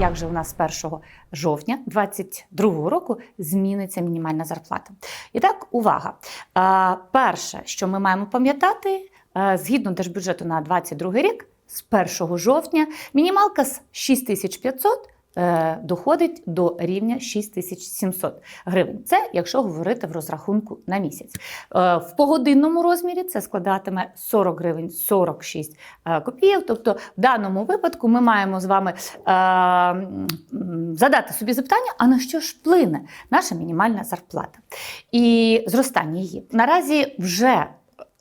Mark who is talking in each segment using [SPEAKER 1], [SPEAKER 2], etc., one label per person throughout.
[SPEAKER 1] як же у нас з 1 жовтня 2022 року зміниться мінімальна зарплата. І так, увага. Е, Перше, що ми маємо пам'ятати, е, згідно держбюджету на 2022 рік, з 1 жовтня мінімалка з 6500 е, доходить до рівня 6700 гривень. Це якщо говорити в розрахунку на місяць. Е, В погодинному розмірі це складатиме 40 гривень 46 е, копійок. Тобто, в даному випадку ми маємо з вами е, задати собі запитання: а на що ж вплине наша мінімальна зарплата і зростання її наразі вже.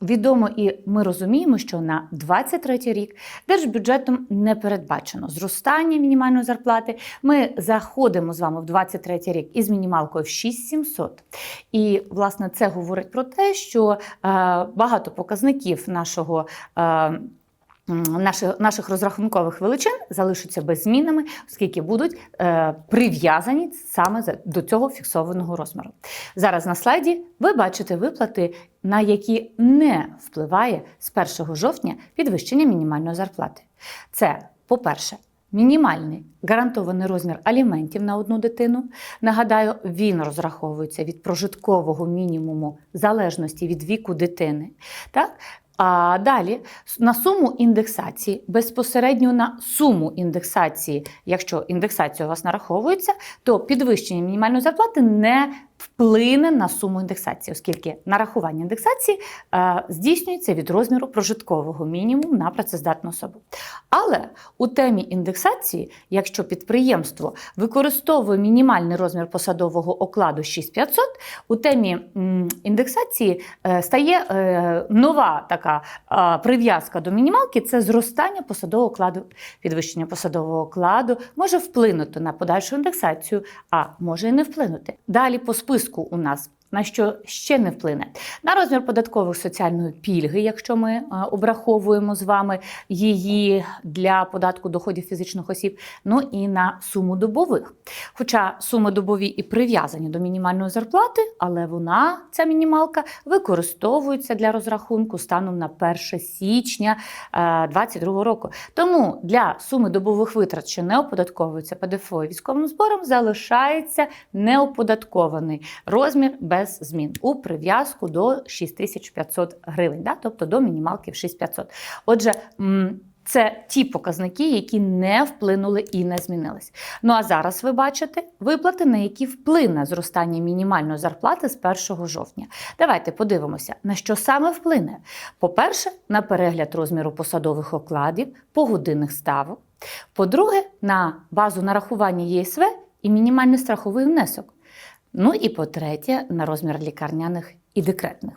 [SPEAKER 1] Відомо і ми розуміємо, що на 23 рік держбюджетом не передбачено зростання мінімальної зарплати. Ми заходимо з вами в 23 рік із мінімалкою в 6700. І власне це говорить про те, що е, багато показників нашого. Е, Наших, наших розрахункових величин залишаться без змінами, оскільки будуть е, прив'язані саме до цього фіксованого розміру. Зараз на слайді ви бачите виплати, на які не впливає з 1 жовтня підвищення мінімальної зарплати. Це, по-перше, мінімальний гарантований розмір аліментів на одну дитину. Нагадаю, він розраховується від прожиткового мінімуму залежності від віку дитини. Так? А далі на суму індексації, безпосередньо на суму індексації, якщо індексація у вас нараховується, то підвищення мінімальної зарплати не вплине на суму індексації, оскільки нарахування індексації е, здійснюється від розміру прожиткового мінімуму на працездатну особу. Але у темі індексації, якщо підприємство використовує мінімальний розмір посадового окладу 6500, у темі індексації е, стає е, нова така е, прив'язка до мінімалки це зростання посадового окладу. Підвищення посадового окладу може вплинути на подальшу індексацію, а може і не вплинути. Далі по списку у нас. На що ще не вплине? На розмір податкових соціальної пільги, якщо ми е, обраховуємо з вами її для податку доходів фізичних осіб, ну і на суму добових. Хоча суми добові і прив'язані до мінімальної зарплати, але вона, ця мінімалка, використовується для розрахунку станом на 1 січня 2022 року. Тому для суми добових витрат, що не оподатковуються ПДФО військовим збором, залишається неоподаткований розмір без змін у прив'язку до 6500 гривень, да? тобто до мінімалки в 6500. Отже, це ті показники, які не вплинули і не змінились. Ну а зараз ви бачите виплати, на які вплине зростання мінімальної зарплати з 1 жовтня. Давайте подивимося, на що саме вплине. По-перше, на перегляд розміру посадових окладів, погодинних ставок. По-друге, на базу нарахування ЄСВ і мінімальний страховий внесок. Ну і по-третє, на розмір лікарняних і декретних.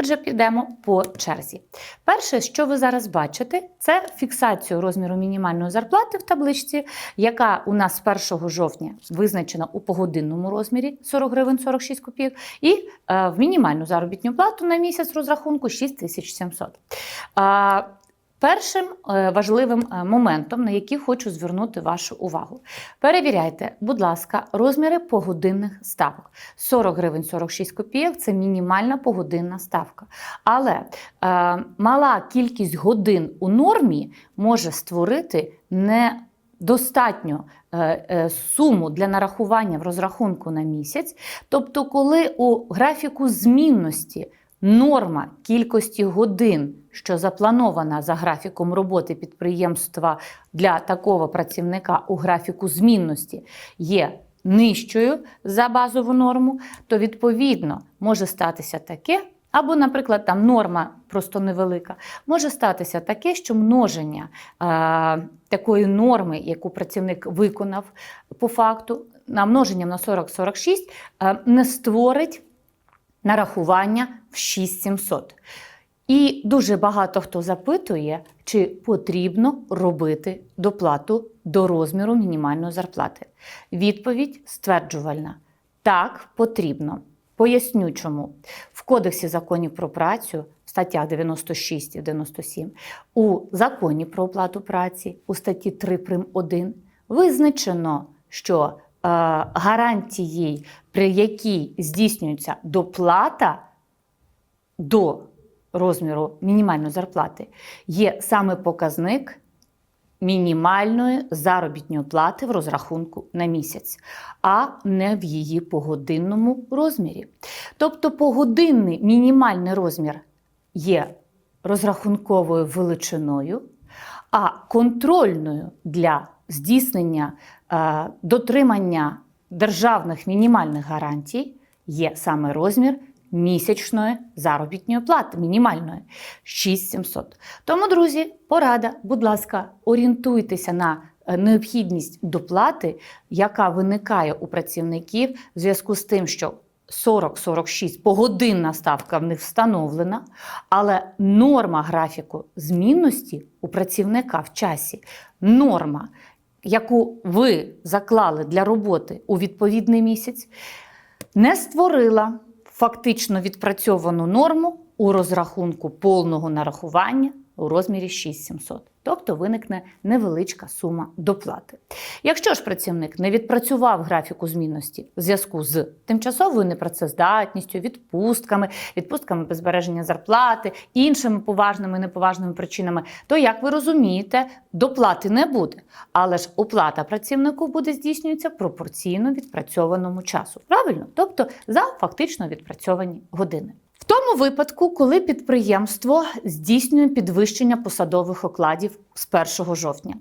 [SPEAKER 1] Отже, підемо по черзі. Перше, що ви зараз бачите, це фіксацію розміру мінімальної зарплати в табличці, яка у нас з 1 жовтня визначена у погодинному розмірі 40 гривень 46 копійок, і е, в мінімальну заробітну плату на місяць розрахунку 6700. Першим е, важливим е, моментом, на який хочу звернути вашу увагу, перевіряйте, будь ласка, розміри погодинних ставок. 40 гривень 46 копійок це мінімальна погодинна ставка. Але е, мала кількість годин у нормі може створити не Достатньо е, суму для нарахування в розрахунку на місяць. Тобто, коли у графіку змінності норма кількості годин, що запланована за графіком роботи підприємства для такого працівника у графіку змінності, є нижчою за базову норму, то відповідно може статися таке. Або, наприклад, там норма просто невелика. Може статися таке, що множення е, такої норми, яку працівник виконав по факту, на множенням на 40-46 е, не створить нарахування в 6700. І дуже багато хто запитує, чи потрібно робити доплату до розміру мінімальної зарплати. Відповідь стверджувальна: так, потрібно. Поясню чому. В Кодексі законів про працю, в статтях 96 і 97, у законі про оплату праці, у статті 3 прим. 1 визначено, що е, гарантією, при якій здійснюється доплата до розміру мінімальної зарплати, є саме показник мінімальної заробітної плати в розрахунку на місяць, а не в її погодинному розмірі. Тобто погодинний мінімальний розмір є розрахунковою величиною, а контрольною для здійснення е, дотримання державних мінімальних гарантій є саме розмір місячної заробітної плати, мінімальної 6700. Тому, друзі, порада, будь ласка, орієнтуйтеся на е, необхідність доплати, яка виникає у працівників в зв'язку з тим, що 40-46 погодинна ставка в них встановлена, але норма графіку змінності у працівника в часі, норма, яку ви заклали для роботи у відповідний місяць, не створила фактично відпрацьовану норму у розрахунку повного нарахування у розмірі 6700. Тобто виникне невеличка сума доплати. Якщо ж працівник не відпрацював графіку змінності в зв'язку з тимчасовою непрацездатністю, відпустками, відпустками без збереження зарплати, іншими поважними і неповажними причинами, то, як ви розумієте, доплати не буде. Але ж оплата працівнику буде здійснюватися пропорційно відпрацьованому часу. Правильно? Тобто за фактично відпрацьовані години. Тому випадку, коли підприємство здійснює підвищення посадових окладів з 1 жовтня.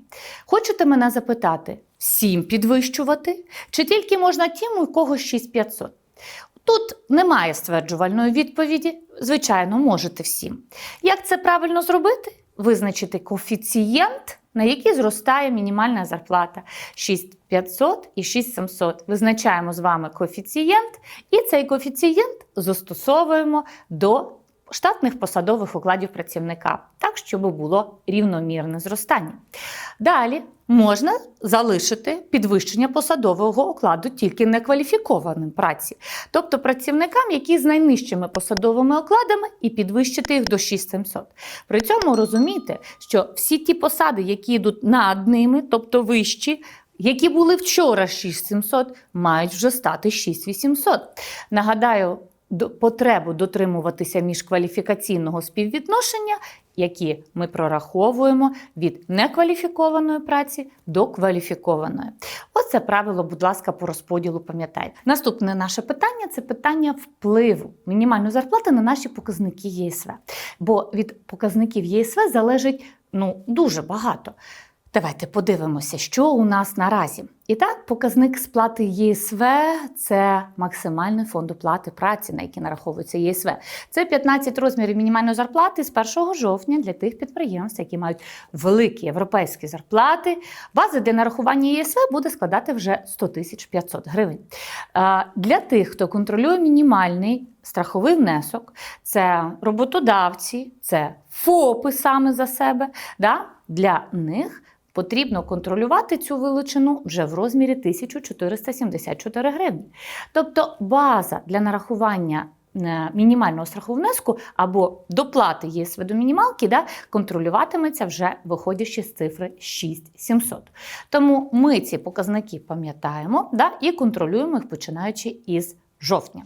[SPEAKER 1] Хочете мене запитати, всім підвищувати? Чи тільки можна тим, у кого 6500? Тут немає стверджувальної відповіді. Звичайно, можете всім. Як це правильно зробити? Визначити коефіцієнт, на який зростає мінімальна зарплата 6500 і 6700. Визначаємо з вами коефіцієнт, і цей коефіцієнт застосовуємо до штатних посадових окладів працівника, так, щоб було рівномірне зростання. Далі можна залишити підвищення посадового окладу тільки некваліфікованим праці, тобто працівникам, які з найнижчими посадовими окладами, і підвищити їх до 6700. При цьому розумійте, що всі ті посади, які йдуть над ними, тобто вищі, які були вчора 6700, мають вже стати 6800. Нагадаю, потребу дотримуватися міжкваліфікаційного співвідношення, які ми прораховуємо від некваліфікованої праці до кваліфікованої. Оце правило, будь ласка, по розподілу пам'ятайте. Наступне наше питання це питання впливу мінімальної зарплати на наші показники ЄСВ. Бо від показників ЄСВ залежить ну, дуже багато. Давайте подивимося, що у нас наразі. І так, показник сплати ЄСВ це максимальний фонд оплати праці, на який нараховується ЄСВ. Це 15 розмірів мінімальної зарплати з 1 жовтня для тих підприємств, які мають великі європейські зарплати. База для нарахування ЄСВ буде складати вже 100 тисяч 500 гривень. Для тих, хто контролює мінімальний страховий внесок, це роботодавці, це ФОПи саме за себе. Да? Для них потрібно контролювати цю величину вже в розмірі 1474 гривні. Тобто база для нарахування е, мінімального страхового внеску або доплати ЄСВ до мінімалки да, контролюватиметься вже виходячи з цифри 6700. Тому ми ці показники пам'ятаємо да, і контролюємо їх починаючи із жовтня.